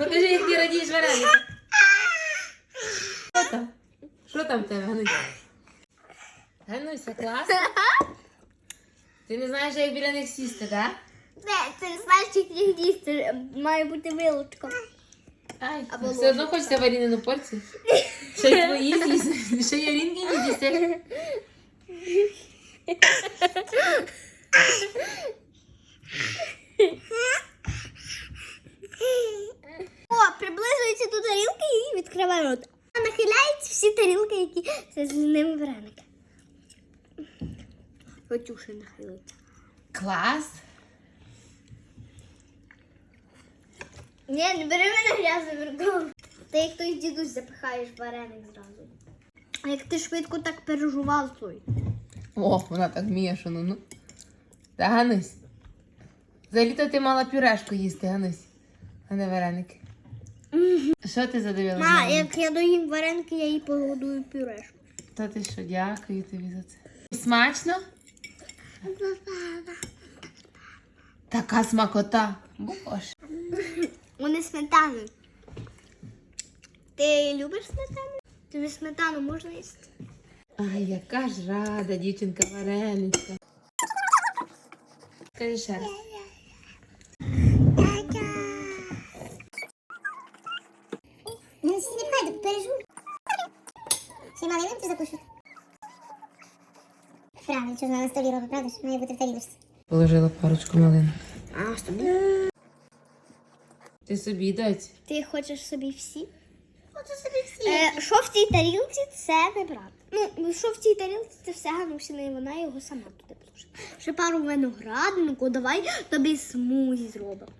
Покажи, як ти радієш вареника. Що там? Що там в тебе, Гануся? Гануся, класно? Ти не знаєш, як біля них сісти, так? Не, це не значить їх їсти. Має бути вилочка. Ай, Або все одно хочеться варінину порцію. Ще й твої з'їсти, ще й Яринки не з'їсти. Відкриває рот. А нахиляються всі тарілки, які це з ними вареники. Катюша нахилиться. Клас. Ні, не бери мене грязно рукою. Ти як той дідусь запихаєш вареник зразу. А як ти швидко так пережував той? О, вона так вміє, що ну. ну. Та Ганусь. Взагалі-то ти мала пюрешку їсти, Ганусь, а не вареники. Що ти задивилася? Ма, як я доїм вареники, я їй погодую пюрешку. Та ти що, дякую тобі за це. Смачно? Така смакота. Боже. Вони сметану. Ти любиш сметану? Тобі сметану можна їсти? Ай, яка ж рада, дівчинка вареничка. Скажи ще раз. Ну, пережуй. Ще малинку закушать. Правильно, що ж вона на столі робить, правда? Має бути в тарілочці. Положила парочку малин. А, собі? Ти собі дать. Ти хочеш собі всі? Хочу собі всі. Е, що в цій тарілці, це не брат. Ну, що в цій тарілці, це все Ганусина, і вона його сама туди положить. Ще пару винограднику, давай тобі смузі зробимо.